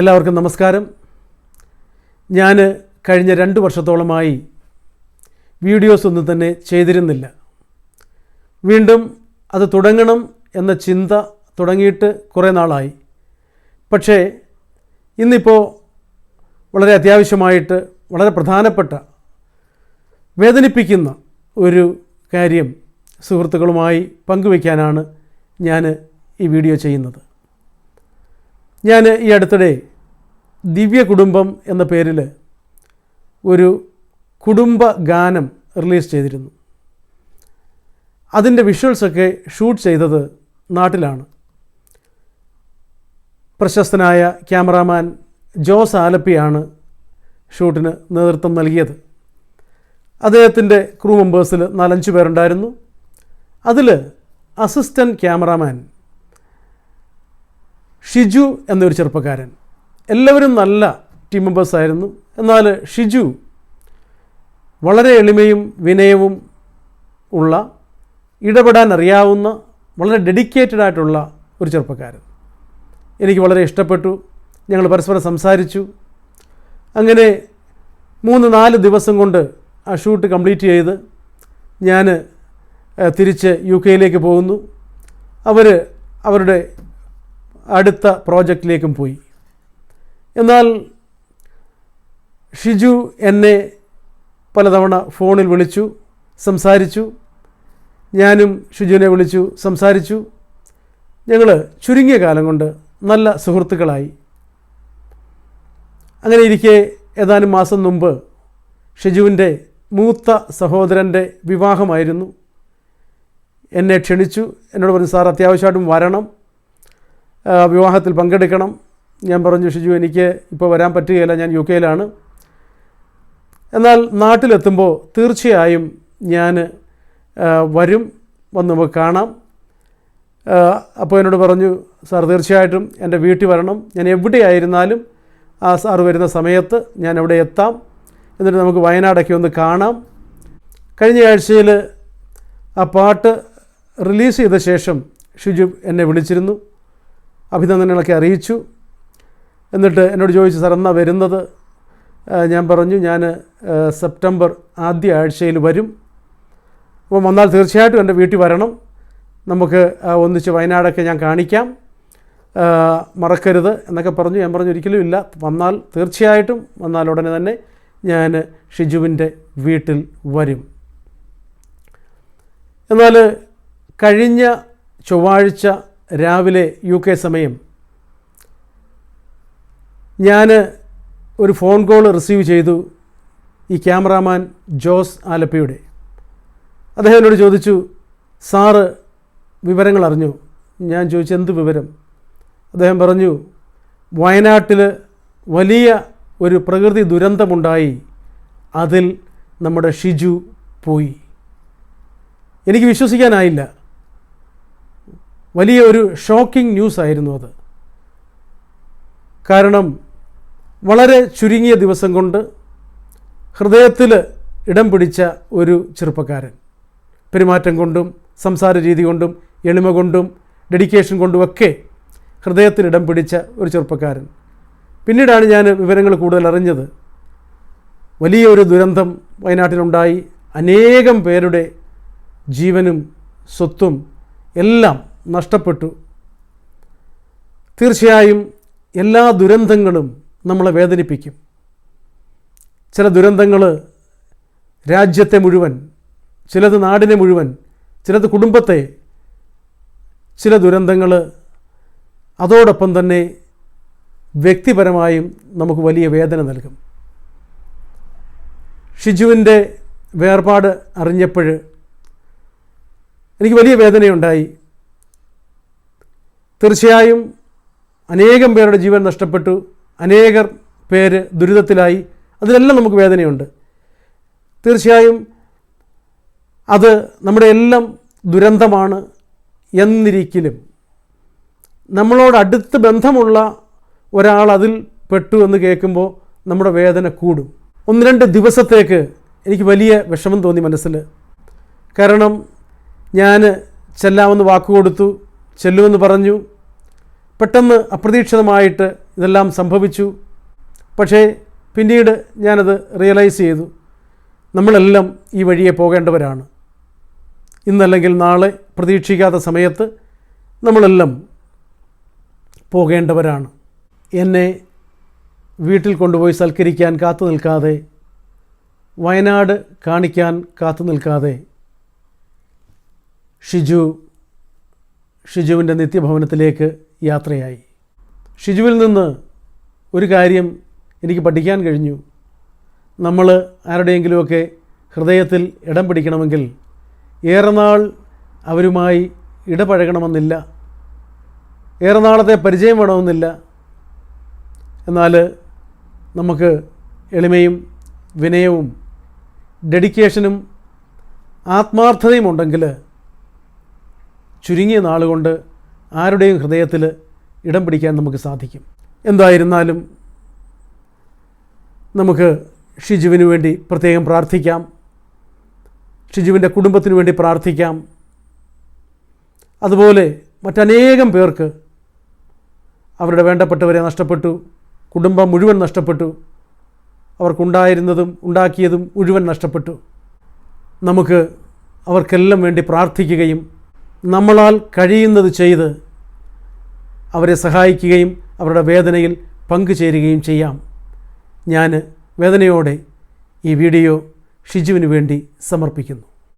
എല്ലാവർക്കും നമസ്കാരം. ഞാൻ കഴിഞ്ഞ രണ്ട് വർഷത്തോളമായി വീഡിയോസ് ഒന്നും തന്നെ ചെയ്തിരുന്നില്ല. വീണ്ടും അത് തുടങ്ങണം എന്ന ചിന്ത തുടങ്ങിയിട്ട് കുറേ നാളായി. പക്ഷേ ഇന്നിപ്പോൾ വളരെ അത്യാവശ്യമായിട്ട് വളരെ പ്രധാനപ്പെട്ട വേദനിപ്പിക്കുന്ന ഒരു കാര്യം സുഹൃത്തുക്കളുമായി പങ്കുവയ്ക്കാനാണ് ഞാൻ ഈ വീഡിയോ ചെയ്യുന്നത്. ഞാൻ ഈ അടുത്തിടെ ദിവ്യ കുടുംബം എന്ന പേരിൽ ഒരു കുടുംബ ഗാനം റിലീസ് ചെയ്തിരുന്നു. അതിന്റെ വിഷ്വൽസൊക്കെ ഷൂട്ട് ചെയ്തത് നാട്ടിലാണ്. പ്രശസ്തനായ ക്യാമറാമാൻ ജോസ് ആലപ്പിയാണ് ഷൂട്ടിന് നേതൃത്വം നൽകിയത്. അദ്ദേഹത്തിന്റെ ക്രൂ മെമ്പേഴ്സിൽ നാലഞ്ച് പേരുണ്ടായിരുന്നു. അതിൽ അസിസ്റ്റന്റ് ക്യാമറാമാൻ ഷിജു എന്നൊരു ചെറുപ്പക്കാരൻ. എല്ലാവരും നല്ല ടീം മെമ്പേഴ്സ് ആയിരുന്നു. എന്നാൽ ഷിജു വളരെ എളിമയും വിനയവും ഉള്ള ഇടപെടാൻ അറിയാവുന്ന വളരെ ഡെഡിക്കേറ്റഡ് ആയിട്ടുള്ള ഒരു ചെറുപ്പക്കാരൻ. എനിക്ക് വളരെ ഇഷ്ടപ്പെട്ടു. ഞങ്ങൾ പരസ്പരം സംസാരിച്ചു. അങ്ങനെ മൂന്ന് നാല് ദിവസം കൊണ്ട് ആ ഷൂട്ട് കംപ്ലീറ്റ് ചെയ്ത് ഞാൻ തിരിച്ച് യു കെയിലേക്ക് പോകുന്നു. അവർ അവരുടെ അടുത്ത പ്രോജക്റ്റിലേക്കും പോയി. എന്നാൽ ഷിജു എന്നെ പലതവണ ഫോണിൽ വിളിച്ചു സംസാരിച്ചു. ഞാനും ഷിജുവിനെ വിളിച്ചു സംസാരിച്ചു. ഞങ്ങൾ ചുരുങ്ങിയ കാലം കൊണ്ട് നല്ല സുഹൃത്തുക്കളായി. അങ്ങനെ ഇരിക്കെ ഏതാനും മാസം മുമ്പ് ഷിജുവിന്റെ മൂത്ത സഹോദരന്റെ വിവാഹമായിരുന്നു. എന്നെ ക്ഷണിച്ചു എന്നോട് പറഞ്ഞു സാർ അത്യാവശ്യമായിട്ടും വരണം. വിവാഹത്തിൽ പങ്കെടുക്കണം. ഞാൻ പറഞ്ഞു ഷിജു എനിക്ക് ഇപ്പോൾ വരാൻ പറ്റുകയില്ല. ഞാൻ യു കെയിലാണ്. എന്നാൽ നാട്ടിലെത്തുമ്പോൾ തീർച്ചയായും ഞാൻ വരും. വന്ന് നമുക്ക് കാണാം. അപ്പോൾ എന്നോട് പറഞ്ഞു സാർ തീർച്ചയായിട്ടും എന്റെ വീട്ടിൽ വരണം. ഞാൻ എവിടെയായിരുന്നാലും ആ സാർ വരുന്ന സമയത്ത് ഞാൻ അവിടെ എത്താം. എന്നിട്ട് നമുക്ക് വയനാടൊക്കെ ഒന്ന് കാണാം. കഴിഞ്ഞ ആഴ്ചയിൽ ആ പാട്ട് റിലീസ് ചെയ്ത ശേഷം ഷിജു എന്നെ വിളിച്ചിരുന്നു. അഭിനന്ദനങ്ങളൊക്കെ അറിയിച്ചു. എന്നിട്ട് എന്നോട് ചോദിച്ചു സാർ എന്നാ വരുന്നത്? ഞാൻ പറഞ്ഞു ഞാൻ സെപ്റ്റംബർ ആദ്യ ആഴ്ചയിൽ വരും. അപ്പോൾ വന്നാൽ തീർച്ചയായിട്ടും എന്റെ വീട്ടിൽ വരണം. നമുക്ക് ഒന്നിച്ച് വയനാടൊക്കെ ഞാൻ കാണിക്കാം. മറക്കരുത് എന്നൊക്കെ പറഞ്ഞു. ഞാൻ പറഞ്ഞു ഒരിക്കലും ഇല്ല. വന്നാൽ തീർച്ചയായിട്ടും വന്നാൽ ഉടനെ തന്നെ ഞാൻ ഷിജുവിന്റെ വീട്ടിൽ വരും. എന്നാൽ കഴിഞ്ഞ ചൊവ്വാഴ്ച രാവിലെ യു കെ സമയം. ഞാൻ ഒരു ഫോൺ കോൾ റിസീവ് ചെയ്തു ഈ ക്യാമറാമാൻ ജോസ് ആലപ്പിയുടെ. അദ്ദേഹം എന്നോട് ചോദിച്ചു സാറ് വിവരങ്ങൾ അറിഞ്ഞു? ഞാൻ ചോദിച്ചു എന്ത് വിവരം? അദ്ദേഹം പറഞ്ഞു വയനാട്ടിൽ വലിയ ഒരു പ്രകൃതി ദുരന്തമുണ്ടായി. അതിൽ നമ്മുടെ ഷിജു പോയി. എനിക്ക് വിശ്വസിക്കാനായില്ല. വലിയ ഒരു ഷോക്കിംഗ് ന്യൂസ് ആയിരുന്നു അത്. കാരണം വളരെ ചുരുങ്ങിയ ദിവസം കൊണ്ട് ഹൃദയത്തിൽ ഇടം പിടിച്ച ഒരു ചെറുപ്പക്കാരൻ. പെരുമാറ്റം കൊണ്ടും സംസാര രീതി കൊണ്ടും എളിമ കൊണ്ടും ഡെഡിക്കേഷൻ കൊണ്ടുമൊക്കെ ഹൃദയത്തിൽ ഇടം പിടിച്ച ഒരു ചെറുപ്പക്കാരൻ. പിന്നീടാണ് ഞാൻ വിവരങ്ങൾ കൂടുതൽ അറിഞ്ഞത്. വലിയൊരു ദുരന്തം വയനാട്ടിലുണ്ടായി. അനേകം പേരുടെ ജീവനും സ്വത്തും എല്ലാം നഷ്ടപ്പെട്ടു. തീർച്ചയായും എല്ലാ ദുരന്തങ്ങളും നമ്മളെ വേദനിപ്പിക്കും. ചില ദുരന്തങ്ങൾ രാജ്യത്തെ മുഴുവൻ ചിലത് നാടിനെ മുഴുവൻ ചിലത് കുടുംബത്തെ ചില ദുരന്തങ്ങൾ അതോടൊപ്പം തന്നെ വ്യക്തിപരമായും നമുക്ക് വലിയ വേദന നൽകും. ഷിജുവിന്റെ വേർപാട് അറിഞ്ഞപ്പോൾ എനിക്ക് വലിയ വേദനയുണ്ടായി. തീർച്ചയായും അനേകം പേരുടെ ജീവൻ നഷ്ടപ്പെട്ടു. അനേകർ പേര് ദുരിതത്തിലായി. അതിലെല്ലാം നമുക്ക് വേദനയുണ്ട്. തീർച്ചയായും അത് നമ്മുടെ എല്ലാം ദുരന്തമാണ് എന്നിരിക്കലും. നമ്മളോട് അടുത്ത് ബന്ധമുള്ള ഒരാൾ അതിൽ പെട്ടു എന്ന് കേൾക്കുമ്പോൾ നമ്മുടെ വേദന കൂടും. ഒന്ന് രണ്ട് ദിവസത്തേക്ക് എനിക്ക് വലിയ വിഷമം തോന്നി മനസ്സിൽ. കാരണം ഞാൻ ചെല്ലാമെന്ന് വാക്ക് കൊടുത്തു ചെല്ലുമെന്ന് പറഞ്ഞു പെട്ടെന്ന് അപ്രതീക്ഷിതമായിട്ട് ഇതെല്ലാം സംഭവിച്ചു. പക്ഷേ പിന്നീട് ഞാനത് റിയലൈസ് ചെയ്തു. നമ്മളെല്ലാം ഈ വഴിയെ പോകേണ്ടവരാണ്. ഇന്നല്ലെങ്കിൽ നാളെ പ്രതീക്ഷിക്കാത്ത സമയത്ത് നമ്മളെല്ലാം പോകേണ്ടവരാണ്. എന്നെ വീട്ടിൽ കൊണ്ടുപോയി സൽക്കരിക്കാൻ കാത്തു നിൽക്കാതെ വയനാട് കാണിക്കാൻ കാത്തു നിൽക്കാതെ ഷിജു ഷിജുവിന്റെ നിത്യഭവനത്തിലേക്ക് യാത്രയായി. ഷിജുവിൽ നിന്ന് ഒരു കാര്യം എനിക്ക് പഠിക്കാൻ കഴിഞ്ഞു. നമ്മൾ ആരുടെയെങ്കിലുമൊക്കെ ഹൃദയത്തിൽ ഇടം പിടിക്കണമെങ്കിൽ ഏറെ നാൾ അവരുമായി ഇടപഴകണമെന്നില്ല. ഏറെ നാളത്തെ പരിചയം വേണമെന്നില്ല. എന്നാൽ നമുക്ക് എളിമയും വിനയവും ഡെഡിക്കേഷനും ആത്മാർത്ഥതയും ഉണ്ടെങ്കിൽ ചുരുങ്ങിയ നാളുകൊണ്ട് ആരുടെയും ഹൃദയത്തിൽ ഇടം പിടിക്കാൻ നമുക്ക് സാധിക്കും. എന്തായിരുന്നാലും നമുക്ക് ഷിജുവിന് വേണ്ടി പ്രത്യേകം പ്രാർത്ഥിക്കാം. ഷിജുവിന്റെ കുടുംബത്തിന് വേണ്ടി പ്രാർത്ഥിക്കാം. അതുപോലെ മറ്റനേകം പേർക്ക് അവരുടെ വേണ്ടപ്പെട്ടവരെ നഷ്ടപ്പെട്ടു കുടുംബം മുഴുവൻ നഷ്ടപ്പെട്ടു അവർക്കുണ്ടായിരുന്നതും ഉണ്ടാക്കിയതും മുഴുവൻ നഷ്ടപ്പെട്ടു. നമുക്ക് അവർക്കെല്ലാം വേണ്ടി പ്രാർത്ഥിക്കുകയും നമ്മളാൽ കഴിയുന്നത് ചെയ്ത് അവരെ സഹായിക്കുകയും അവരുടെ വേദനയിൽ പങ്കുചേരുകയും ചെയ്യാം. ഞാൻ വേദനയോടെ ഈ വീഡിയോ ഷിജുവിന് വേണ്ടി സമർപ്പിക്കുന്നു.